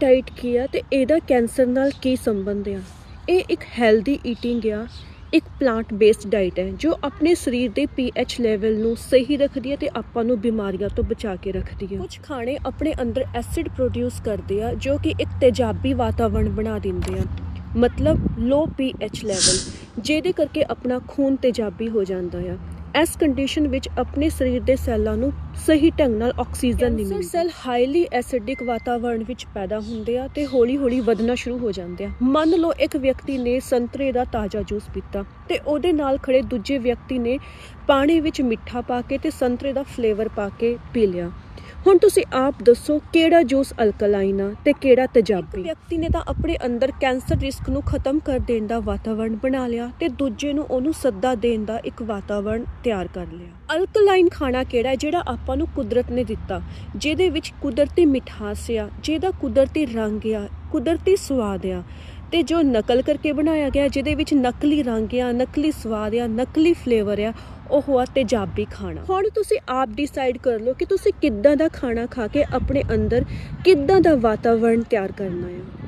Diet ਕੀ ਆ ਤੇ ਇਹਦਾ ਕੈਂਸਰ ਨਾਲ ਕੀ ਸੰਬੰਧ ਆ? ਇਹ ਇੱਕ ਹੈਲਦੀ ਈਟਿੰਗ ਆ, ਇੱਕ ਪਲਾਂਟ ਬੇਸਡ ਡਾਈਟ ਹੈ ਜੋ ਆਪਣੇ ਸਰੀਰ ਦੇ ਪੀਐਚ ਲੈਵਲ ਨੂੰ ਸਹੀ ਰੱਖਦੀ ਹੈ ਤੇ ਆਪਾਂ ਨੂੰ ਬਿਮਾਰੀਆਂ ਤੋਂ ਬਚਾ ਕੇ ਰੱਖਦੀ ਹੈ ਕੁਝ ਖਾਣੇ ਆਪਣੇ ਅੰਦਰ ਐਸਿਡ ਪ੍ਰੋਡਿਊਸ ਕਰਦੇ ਆ, ਜੋ ਕਿ ਇੱਕ ਤੇਜ਼ਾਬੀ ਵਾਤਾਵਰਣ ਬਣਾ ਦਿੰਦੇ ਆ। ਮਤਲਬ ਲੋ ਪੀਐਚ ਲੈਵਲ ਜਿਹਦੇ ਕਰਕੇ ਆਪਣਾ ਖੂਨ ਤੇਜ਼ਾਬੀ ਹੋ ਜਾਂਦਾ ਆ। ਇਸ ਕੰਡੀਸ਼ਨ ਵਿੱਚ ਆਪਣੇ ਸਰੀਰ ਦੇ ਸੈੱਲਾਂ ਨੂੰ ਸਹੀ ਢੰਗ ਨਾਲ ਆਕਸੀਜਨ ਨਹੀਂ ਮਿਲਦੀ। ਸੈੱਲ ਹਾਈਲੀ ਐਸਿਡਿਕ ਵਾਤਾਵਰਣ ਵਿੱਚ ਪੈਦਾ ਹੁੰਦੇ ਆ ਤੇ ਹੌਲੀ-ਹੌਲੀ ਵਧਣਾ ਸ਼ੁਰੂ ਹੋ ਜਾਂਦੇ ਆ। ਮੰਨ ਲਓ ਇੱਕ ਵਿਅਕਤੀ ਨੇ ਸੰਤਰੇ ਦਾ ਤਾਜ਼ਾ ਜੂਸ ਪੀਤਾ ਤੇ ਉਹਦੇ ਨਾਲ ਖੜੇ ਦੂਜੇ ਵਿਅਕਤੀ ਨੇ ਪਾਣੀ ਵਿੱਚ ਮਿੱਠਾ ਪਾ ਕੇ ਤੇ ਸੰਤਰੇ ਦਾ ਫਲੇਵਰ ਪਾ ਕੇ ਪੀ ਲਿਆ। ਹੁਣ ਤੁਸੀਂ ਆਪ ਦੱਸੋ ਕਿਹੜਾ ਜੂਸ ਅਲਕਲਾਈਨ ਆ ਤੇ ਕਿਹੜਾ ਤੇਜ਼ਾਬੀ? ਵਿਅਕਤੀ ਨੇ ਤਾਂ ਆਪਣੇ ਅੰਦਰ ਕੈਂਸਰ ਰਿਸਕ ਨੂੰ ਖਤਮ ਕਰ ਦੇਣ ਦਾ ਵਾਤਾਵਰਣ ਬਣਾ ਲਿਆ ਤੇ ਦੂਜੇ ਨੂੰ ਉਹਨੂੰ ਸੱਦਾ ਦੇਣ ਦਾ ਇੱਕ ਵਾਤਾਵਰਣ ਤਿਆਰ ਕਰ ਲਿਆ। ਅਲਕਲਾਈਨ ਖਾਣਾ ਕਿਹੜਾ ਹੈ ਜਿਹੜਾ ਆਪਾਂ ਨੂੰ ਕੁਦਰਤ ਨੇ ਦਿੱਤਾ? ਜਿਹਦੇ ਵਿੱਚ ਕੁਦਰਤੀ ਮਿਠਾਸ ਆ ਜਿਹਦਾ ਕੁਦਰਤੀ ਰੰਗ ਆ ਕੁਦਰਤੀ ਸਵਾਦ ਆ। ਤੇ ਜੋ ਨਕਲ ਕਰਕੇ ਬਣਾਇਆ ਗਿਆ, ਜਿਹਦੇ ਵਿੱਚ ਨਕਲੀ ਰੰਗ ਆ, ਨਕਲੀ ਸਵਾਦ ਆ, ਨਕਲੀ ਫਲੇਵਰ ਆ, ਉਹ ਆ ਤੇਜ਼ਾਬੀ ਖਾਣਾ। ਹੁਣ ਤੁਸੀਂ ਆਪ ਡਿਸਾਈਡ ਕਰ ਲਓ ਕਿ ਤੁਸੀਂ ਕਿੱਦਾਂ ਦਾ ਖਾਣਾ ਖਾ ਕੇ ਆਪਣੇ ਅੰਦਰ ਕਿੱਦਾਂ ਦਾ ਵਾਤਾਵਰਣ ਤਿਆਰ ਕਰਨਾ ਹੈ